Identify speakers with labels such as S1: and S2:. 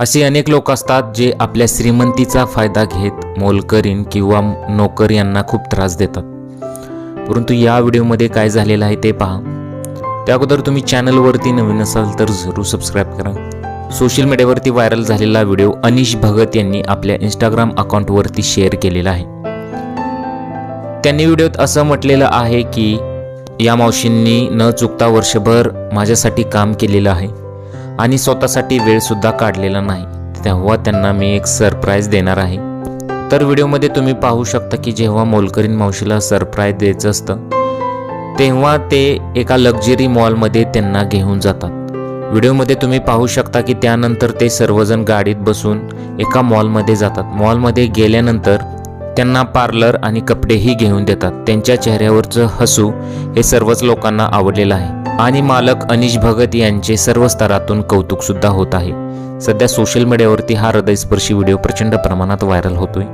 S1: असे अनेक लोक असतात जे आपल्या श्रीमंतीचा फायदा घेत मोलकरीन किंवा नोकर यांना खूप त्रास देतात. परंतु या व्हिडिओमध्ये काय झालेलं आहे ते पहा. त्या अगोदर तुम्ही चॅनलवरती नवीन असाल तर जरूर सबस्क्राईब करा. सोशल मीडियावरती व्हायरल झालेला व्हिडिओ अनिश भगत यांनी आपल्या इंस्टाग्राम अकाउंटवरती शेअर केलेला आहे. त्यांनी व्हिडिओत असं म्हटलेलं आहे की या मावशींनी न चुकता वर्षभर माझ्यासाठी काम केलेलं आहे. आणि स्वतःसाठी वेळसुद्धा काढलेला नाही. तेव्हा त्यांना मी एक सरप्राईज देणार आहे. तर व्हिडिओमध्ये तुम्ही पाहू शकता की जेव्हा मोलकरीन मावशीला सरप्राईज द्यायचं असतं तेव्हा ते एका लक्झरी मॉलमध्ये त्यांना घेऊन जातात. व्हिडिओमध्ये तुम्ही पाहू शकता की त्यानंतर ते सर्वजण गाडीत बसून एका मॉलमध्ये जातात. मॉलमध्ये गेल्यानंतर त्यांना पार्लर आणि कपडेही घेऊन देतात. त्यांच्या चेहऱ्यावरचं हसू हे सर्वच लोकांना आवडलेलं आहे. आणि मालक अनिश भगत यांचे सर्व स्तरातून कौतुकसुद्धा होत आहे. सध्या सोशल मीडियावरती हा हृदयस्पर्शी व्हिडिओ प्रचंड प्रमाणात व्हायरल होतोय.